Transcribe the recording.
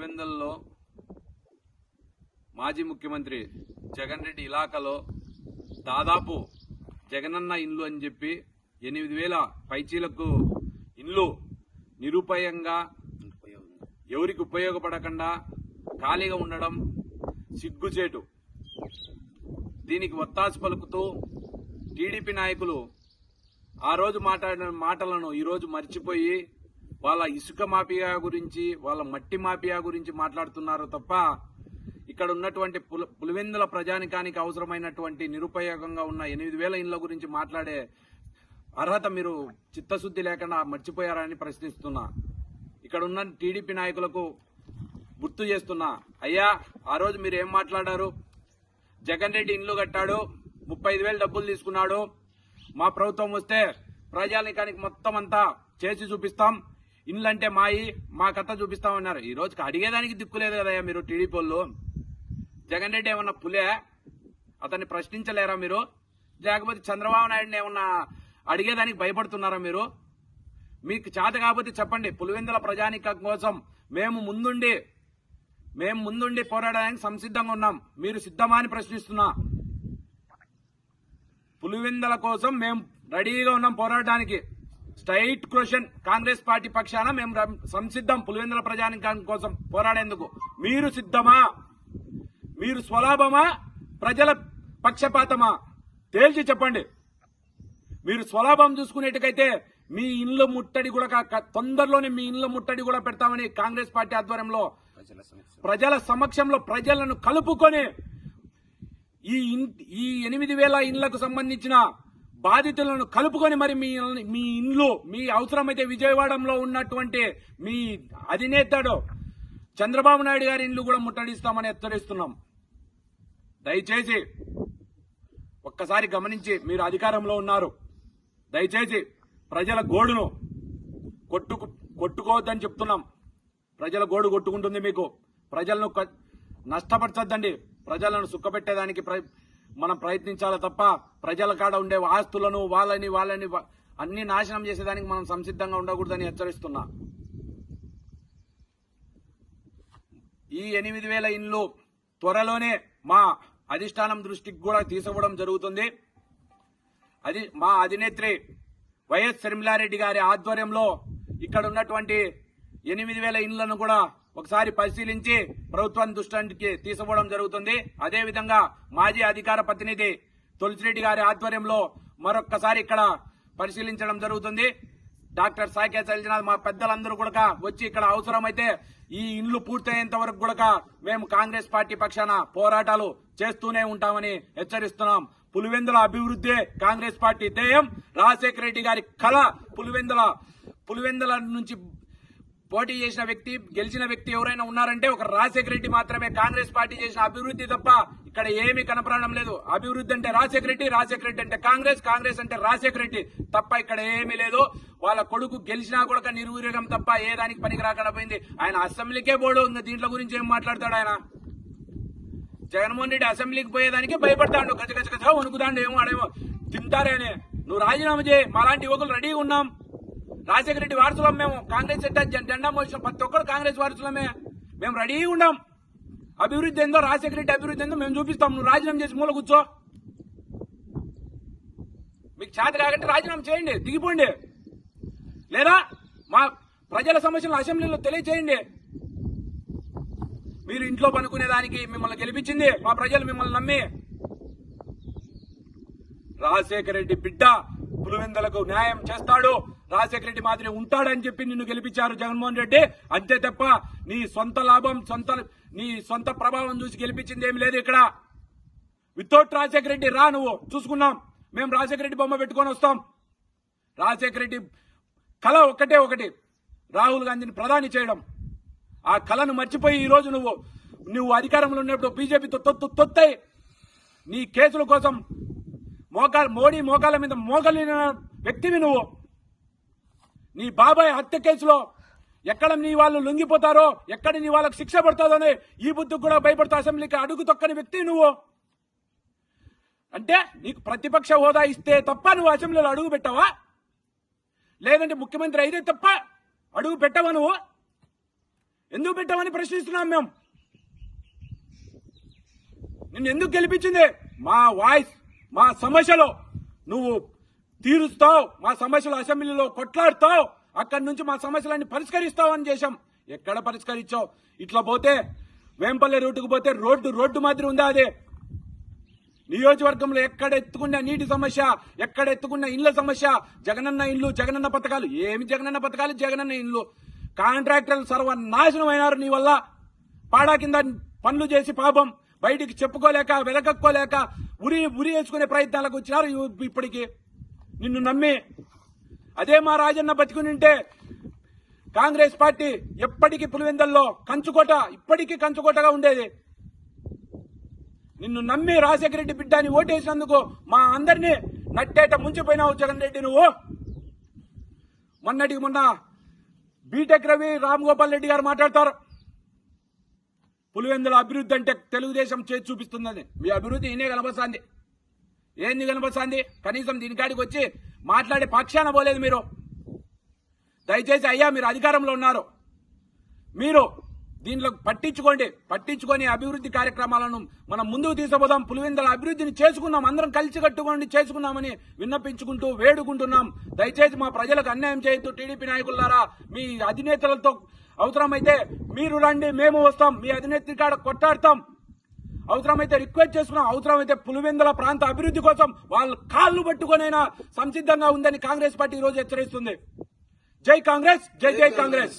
పులివెందుల్లో మాజీ ముఖ్యమంత్రి జగన్ రెడ్డి ఇలాకాలో దాదాపు జగనన్న ఇండ్లు అని చెప్పి ఎనిమిది వేల పైచీలకు ఇండ్లు నిరుపాయంగా ఎవరికి ఉపయోగపడకుండా ఖాళీగా ఉండడం సిగ్గుచేటు. దీనికి ఒత్తాసు పలుకుతూ టీడీపీ నాయకులు ఆ రోజు మాట్లాడిన మాటలను ఈరోజు మర్చిపోయి వాళ్ళ ఇసుక మాఫియా గురించి వాళ్ళ మట్టి మాఫియా గురించి మాట్లాడుతున్నారు తప్ప ఇక్కడ ఉన్నటువంటి పుల పులివెందుల ప్రజానికానికి అవసరమైనటువంటి నిరుపయోగంగా ఉన్న ఎనిమిది వేల ఇండ్ల గురించి మాట్లాడే అర్హత మీరు చిత్తశుద్ధి లేకుండా మర్చిపోయారని ప్రశ్నిస్తున్నా. ఇక్కడ ఉన్న టీడీపీ నాయకులకు గుర్తు చేస్తున్నా. అయ్యా ఆ రోజు మీరు ఏం మాట్లాడారు? జగన్ రెడ్డి ఇండ్లు కట్టాడు ముప్పై ఐదు వేలు డబ్బులు తీసుకున్నాడు. మా ప్రభుత్వం వస్తే ప్రజానికానికి మొత్తం అంతా చేసి చూపిస్తాం. ఇల్లు అంటే మాయి మా కథ చూపిస్తామన్నారు ఈ రోజుకి అడిగేదానికి దిక్కులేదు కదయ్యా మీరు టీడీపీ వాళ్ళు జగన్ రెడ్డి ఏమన్నా పులే? అతన్ని ప్రశ్నించలేరా మీరు? లేకపోతే చంద్రబాబు నాయుడిని ఏమన్నా అడిగేదానికి భయపడుతున్నారా మీరు? మీకు చేత కాకపోతే చెప్పండి పులివెందుల ప్రజానికం కోసం మేము ముందుండి మేము ముందుండి పోరాడడానికి సంసిద్ధంగా ఉన్నాం. మీరు సిద్ధమా అని ప్రశ్నిస్తున్నా. పులివెందుల కోసం మేము రెడీగా ఉన్నాం పోరాడడానికి. స్ట్రైట్ క్వశ్చన్ కాంగ్రెస్ పార్టీ పక్షాన మేము సంసిద్ధం పులివెందుల ప్రజానికం కోసం పోరాడేందుకు. మీరు సిద్ధమా? మీరు స్వలాభమా? ప్రజల పక్షపాతమా? తేల్చి చెప్పండి. మీరు స్వలాభం చూసుకునేట్టుకైతే మీ ఇల్లు ముట్టడి కూడా తొందరలోనే మీ ఇల్లు ముట్టడి కూడా పెడతామని కాంగ్రెస్ పార్టీ ఆధ్వర్యంలో ప్రజల సమక్షంలో ప్రజలను కలుపుకొని ఈ ఈ ఎనిమిది వేల ఇండ్లకు సంబంధించిన బాధితులను కలుపుకొని మరి మీ మీ ఇండ్లు మీ అవసరమైతే విజయవాడంలో ఉన్నటువంటి మీ అధినేతడు చంద్రబాబు నాయుడు గారి ఇండ్లు కూడా ముట్టడిస్తామని హెచ్చరిస్తున్నాం. దయచేసి ఒక్కసారి గమనించి మీరు అధికారంలో ఉన్నారు. దయచేసి ప్రజల గోడును కొట్టుకు కొట్టుకోవద్దని చెప్తున్నాం. ప్రజల గోడు కొట్టుకుంటుంది మీకు. ప్రజలను క- నష్టపరచొద్దండి. ప్రజలను సుఖపెట్టేదానికి ప్ర- మనం ప్రయత్నించాలి తప్ప ప్రజల కాడ ఉండే ఆస్తులను వాళ్ళని వాళ్ళని అన్ని నాశనం చేసేదానికి మనం సంసిద్ధంగా ఉండకూడదని హెచ్చరిస్తున్నా. ఈ ఎనిమిది వేల ఇండ్లు త్వరలోనే మా అధిష్టానం దృష్టికి కూడా తీసుకోవడం జరుగుతుంది. అది మా అధినేత్రి వైఎస్ శర్మిలారెడ్డి గారి ఆధ్వర్యంలో ఇక్కడ ఉన్నటువంటి ఎనిమిది వేల ఇండ్లను కూడా ఒకసారి పరిశీలించి ప్రభుత్వం దృష్టికి తీసుకోవడం జరుగుతుంది. అదేవిధంగా మాజీ అధికార ప్రతినిధి తులసిరెడ్డి గారి ఆధ్వర్యంలో మరొక్కసారి ఇక్కడ పరిశీలించడం జరుగుతుంది. డాక్టర్ సాయికే చలిజనాథ్ మా పెద్దలందరూ కూడా వచ్చి ఇక్కడ అవసరమైతే ఈ ఇండ్లు పూర్తయ్యేంత వరకు కూడా మేము కాంగ్రెస్ పార్టీ పక్షాన పోరాటాలు చేస్తూనే ఉంటామని హెచ్చరిస్తున్నాం. పులివెందుల అభివృద్ధి కాంగ్రెస్ పార్టీ ధ్యేయం. రాజశేఖర రెడ్డి గారి కళ పులివెందుల పులివెందుల నుంచి పోటీ చేసిన వ్యక్తి గెలిచిన వ్యక్తి ఎవరైనా ఉన్నారంటే ఒక రాజశేఖర రెడ్డి మాత్రమే కాంగ్రెస్ పార్టీ చేసిన అభివృద్ధి తప్ప ఇక్కడ ఏమీ కనపడడం లేదు. అభివృద్ధి అంటే రాజశేఖర రెడ్డి రాజశేఖర రెడ్డి అంటే కాంగ్రెస్ కాంగ్రెస్ అంటే రాజశేఖర రెడ్డి తప్ప ఇక్కడ ఏమీ లేదు. వాళ్ళ కొడుకు గెలిచినా కూడా నిర్వీర్యం తప్ప ఏ దానికి పనికి రాకుండా పోయింది. ఆయన అసెంబ్లీకే బోర్డు ఉంది. దీంట్లో గురించి ఏం మాట్లాడతాడు ఆయన? జగన్మోహన్ రెడ్డి అసెంబ్లీకి పోయేదానికి భయపడతాడు. గజ గజ గజ వణుకుతాడు. ఏమో అడేమో తింటారే నువ్వు రాజీనామా చేయి. మాలాంటి యువకులు రెడీగా ఉన్నాం. రాజశేఖర రెడ్డి వారసులం మేము కాంగ్రెస్ జెండా జెండా మోసిన ప్రతి ఒక్కరు కాంగ్రెస్ వారసులమే. మేము రెడీగా ఉన్నాం. అభివృద్ధి ఏందో రాజశేఖర రెడ్డి అభివృద్ధి ఏందో మేము చూపిస్తాం. నువ్వు రాజీనామా చేసి మూల కూర్చో. మీకు చేత కాకంటే రాజీనామా చేయండి దిగిపోండి. లేదా మా ప్రజల సమస్యలను అసెంబ్లీలో తెలియచేయండి. మీరు ఇంట్లో పనుకునేదానికి మిమ్మల్ని గెలిపించింది మా ప్రజలు మిమ్మల్ని నమ్మి. రాజశేఖర రెడ్డి బిడ్డ పులివెందులకు న్యాయం చేస్తాడు. రాజశేఖర రెడ్డి మాదిరి ఉంటాడని చెప్పి నిన్ను గెలిపించారు జగన్మోహన్ రెడ్డి. అంతే తప్ప నీ సొంత లాభం సొంత నీ సొంత ప్రభావం చూసి గెలిపించింది ఏమి లేదు ఇక్కడ. వితౌట్ రాజశేఖర రెడ్డి రా నువ్వు. చూసుకున్నాం మేము రాజశేఖర రెడ్డి బొమ్మ పెట్టుకొని వస్తాం. రాజశేఖర రెడ్డి కళ ఒకటే ఒకటి. రాహుల్ గాంధీని ప్రధాని చేయడం. ఆ కళను మర్చిపోయి ఈరోజు నువ్వు నువ్వు అధికారంలో ఉన్నప్పుడు బీజేపీతో తొత్తు తొత్తై నీ కేసుల కోసం మోకా మోడీ మోకాల మీద మోగలిన వ్యక్తివి నువ్వు. నీ బాబాయ్ హత్య కేసులో ఎక్కడ నీ వాళ్ళు లొంగిపోతారో ఎక్కడ నీ వాళ్ళకి శిక్ష పడుతుందని ఈ బుద్ధికి కూడా భయపడతా అసెంబ్లీకి అడుగు తొక్కని వ్యక్తి నువ్వు. అంటే నీకు ప్రతిపక్ష హోదా ఇస్తే తప్ప నువ్వు అసెంబ్లీలో అడుగు పెట్టావా? లేదంటే ముఖ్యమంత్రి అయితే తప్ప అడుగు పెట్టవా నువ్వు? ఎందుకు పెట్టావని ప్రశ్నిస్తున్నాం మేము? నిన్ను ఎందుకు గెలిపించింది? మా వాయిస్ మా సమస్యలో నువ్వు తీరుస్తావు. మా సమస్యలు అసెంబ్లీలో కొట్లాడుతావు. అక్కడి నుంచి మా సమస్యలన్నీ పరిష్కరిస్తావు అని చేశాం. ఎక్కడ పరిష్కరించావు? ఇట్లా పోతే వేంపల్లి రూటుకు పోతే రోడ్డు రోడ్డు మాదిరి ఉందా అదే? నియోజకవర్గంలో ఎక్కడ ఎత్తుకున్న నీటి సమస్య ఎక్కడ ఎత్తుకున్న ఇళ్ళ సమస్య జగనన్న ఇల్లు జగనన్న పథకాలు? ఏమి జగనన్న పథకాలు? జగనన్న ఇల్లు కాంట్రాక్టర్లు సర్వనాశనం అయినారు నీ వల్ల. పాడా కింద పనులు చేసి పాపం. బయటికి చెప్పుకోలేక వెలకక్కోలేక ఉరి ఉరి వేసుకునే ప్రయత్నాలకు వచ్చినారు ఇప్పటికీ. నిన్ను నమ్మి అదే మా రాజన్న బతికుని ఉంటే కాంగ్రెస్ పార్టీ ఎప్పటికీ పులివెందల్లో కంచుకోట ఇప్పటికీ కంచుకోటగా ఉండేది. నిన్ను నమ్మి రాజశేఖర రెడ్డి బిడ్డని ఓటేసినందుకు మా అందరినీ నట్టేట ముంచిపోయినావు జగన్ రెడ్డి నువ్వు. మొన్నటికి మొన్న బీటెక్ రవి రామ్ గోపాల్ రెడ్డి గారు మాట్లాడతారు. పులివెందుల అభివృద్ధి అంటే తెలుగుదేశం చేతి చూపిస్తుందని మీ అభివృద్ధి ఈయనే కనబడుతుంది. ఏంది కనబడుతుంది కనీసం దీనికాడికి వచ్చి మాట్లాడే పక్షాన పోలేదు మీరు. దయచేసి అయ్యా మీరు అధికారంలో ఉన్నారు. మీరు దీనిలో పట్టించుకోండి. పట్టించుకొని అభివృద్ధి కార్యక్రమాలను మనం ముందుకు తీసుకుపోదాం. పులివెందల అభివృద్ధిని చేసుకుందాం. అందరం కలిసి కట్టుకోండి చేసుకున్నామని విన్నపించుకుంటూ వేడుకుంటున్నాం. దయచేసి మా ప్రజలకు అన్యాయం చేయొద్దు. టీడీపీ నాయకులారా మీ అధినేతలతో అవసరమైతే మీరు రండి మేము వస్తాం. మీ అధినేత్రి కాడ కొట్టాడతాం అవసరమైతే రిక్వెస్ట్ చేసుకున్నాం అవసరమైతే పులివెందుల ప్రాంత అభివృద్ధి కోసం వాళ్ళ కాళ్ళు పట్టుకొనైనా సంసిద్ధంగా ఉందని కాంగ్రెస్ పార్టీ ఈరోజు రోజు హెచ్చరిస్తుంది. జై కాంగ్రెస్ జై జై కాంగ్రెస్.